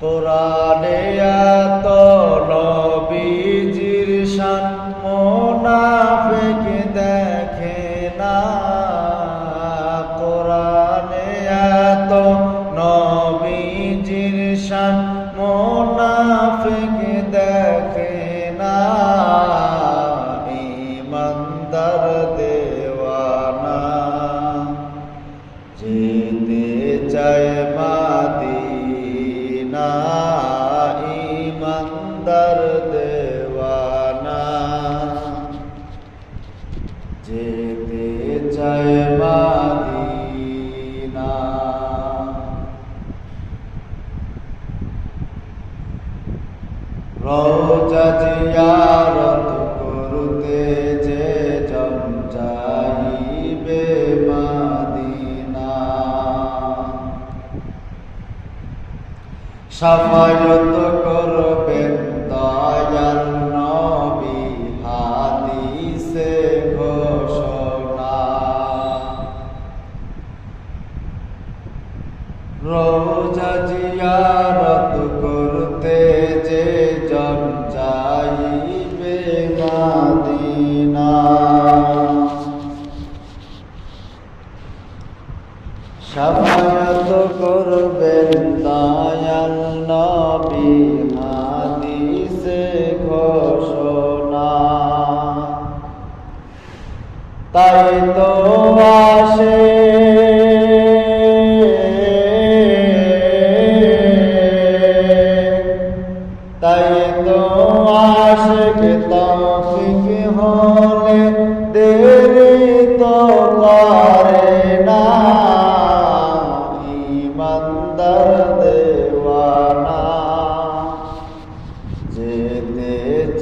কোরআনে এত নবীজির শান মোনাফিক দেখে না। কোরআনে এত নবীজির শান মোনাফিক ইমানদার দেওয়ানা। যেতে চায় মাদিনা করতে যে জন যাইবে মাদিনা। সাফায়ত করবেন রোজা জিয়ারত করতে যে জন যাইবে মাদিনা। সাফায়াত করবেন দয়াল নবী হাদিসে ঘোষণা। তাই তো আসে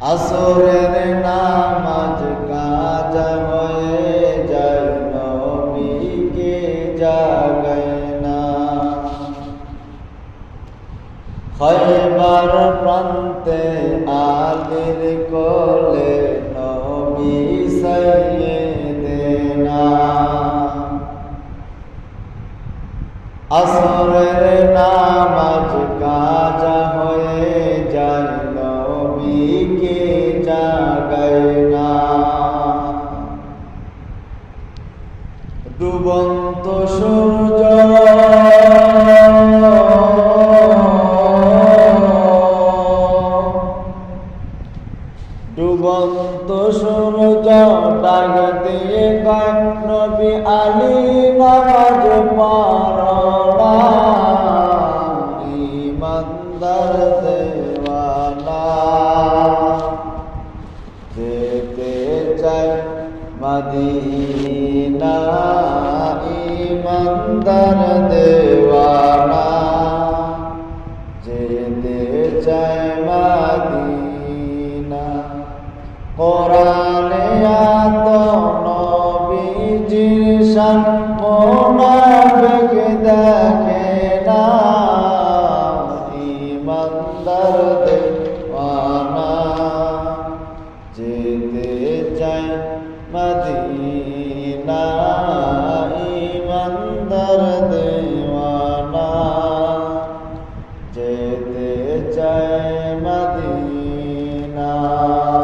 আসরের নামাজ কাজা হয়ে যায়, নবীকে জাগায় না। খয়বার প্রান্তে আলির কোলে নবী সাইয়েদেনা আসরের নামাজ দিয়ে গান নবী আলী নামাজ পারনা ইমানদার দেওয়ানা। যেতে চাই মদিনা ইমানদার দেওয়ানা। যেতে চাই মদিনা, কোরআনে মোনাফিক